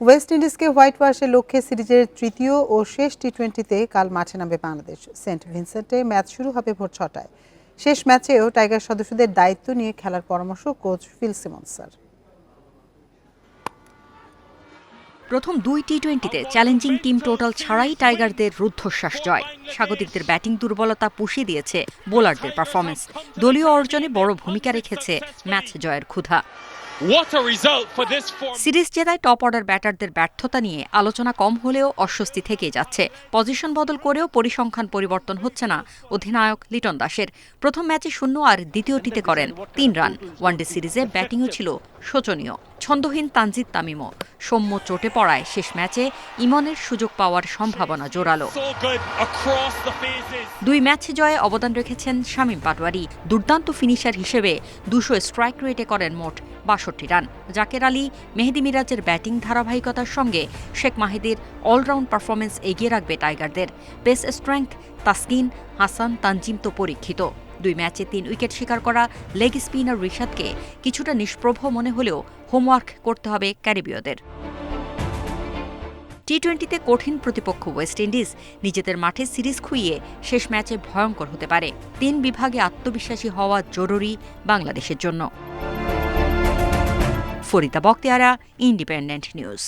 West ইন্ডিজকে white ওয়াশের লক্ষ্যে সিরিজের তৃতীয় ও শেষ টি টোয়েন্টিতে কাল মাঠে নামবে বাংলাদেশ। সেন্ট ভিনসেন্টে ম্যাচ শুরু হবে ভোর ছটায়। শেষ ম্যাচেও টাইগার সদস্যদের দায়িত্ব নিয়ে খেলার পরামর্শ কোচ ফিল সিমন্সার প্রথম দুই টি টোয়েন্টিতে চ্যালেঞ্জিং টিম টোটাল ছাড়াই টাইগারদের রুদ্ধশ্বাস জয়। স্বাগতিকদের ব্যাটিং দুর্বলতা পুষিয়ে দিয়েছে বোলারদের পারফরমেন্স দলীয় অর্জনে বড় ভূমিকা রেখেছে ম্যাচ জয়ের ক্ষুধা। What a result for this form. Series জেতায় top order ব্যাটারদের ব্যর্থতা নিয়ে আলোচনা কম হলেও অস্বস্তি থেকেই যাচ্ছে। পজিশন বদল করেও পরিসংখ্যান পরিবর্তন হচ্ছে না অধিনায়ক লিটন দাসের। প্রথম ম্যাচে শূন্য আর দ্বিতীয়টিতে করেন তিন রান। ওয়ানডে সিরিজে ব্যাটিংও ছিল শোচনীয়। ছন্দহীন তানজিদ তামিমও। সৌম্য চোটে পড়ায় শেষ ম্যাচে ইমনের সুযোগ পাওয়ার সম্ভাবনা জোরালো. দুই ম্যাচ জয়ে অবদান রেখেছেন শামীম পাটোয়ারি। দুর্দান্ত ফিনিশার হিসেবে দুশো স্ট্রাইক রেটে করেন মোট বাষট্টি রান। জাকের আলী, মেহেদি মিরাজের ব্যাটিং ধারাবাহিকতার সঙ্গে শেখ মাহিদির অলরাউন্ড পারফরমেন্স এগিয়ে রাখবে টাইগারদের। বেস স্ট্রেংথ তাসকিন, হাসান, তানজিম তো পরীক্ষিত। দুই ম্যাচে তিন উইকেট শিকার করা লেগ স্পিনার রিশাদকে কিছুটা নিষ্প্রভ মনে হলেও হোমওয়ার্ক করতে হবে ক্যারিবীয়দের। টি টোয়েন্টিতে কঠিন প্রতিপক্ষ ওয়েস্ট ইন্ডিজ নিজেদের মাঠে সিরিজ খুইয়ে শেষ ম্যাচে ভয়ঙ্কর হতে পারে। তিন বিভাগে আত্মবিশ্বাসী হওয়া জরুরি বাংলাদেশের জন্য। Farida বক্তিয়ারা independent news